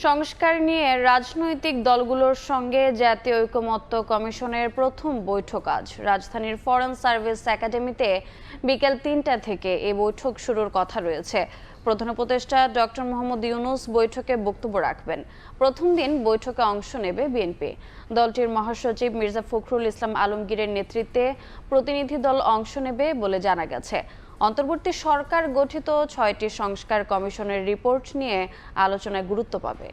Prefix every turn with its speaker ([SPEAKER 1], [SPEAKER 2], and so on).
[SPEAKER 1] সংস্কার নিয়ে রাজনৈতিক দলগুলোর সঙ্গে জাতীয় ঐকমত্য কমিশনের প্রথম বৈঠক আজ। রাজধানীর ফরেন সার্ভিস একাডেমিতে বিকেল তিনটা থেকে এই বৈঠক শুরুর কথা রয়েছে। প্রধান উপদেষ্টা ডক্টর মোহাম্মদ ইউনুস বৈঠকে বক্তব্য রাখবেন। প্রথম দিন বৈঠকে অংশ নেবে বিএনপি। দলটির মহাসচিব মির্জা ফখরুল ইসলাম আলমগীরের নেতৃত্বে প্রতিনিধি দল অংশ নেবে বলে জানা গেছে। অন্তর্বর্তী সরকার গঠিত ছয়টি সংস্কার কমিশনের রিপোর্ট নিয়ে আলোচনায় গুরুত্ব পাবে।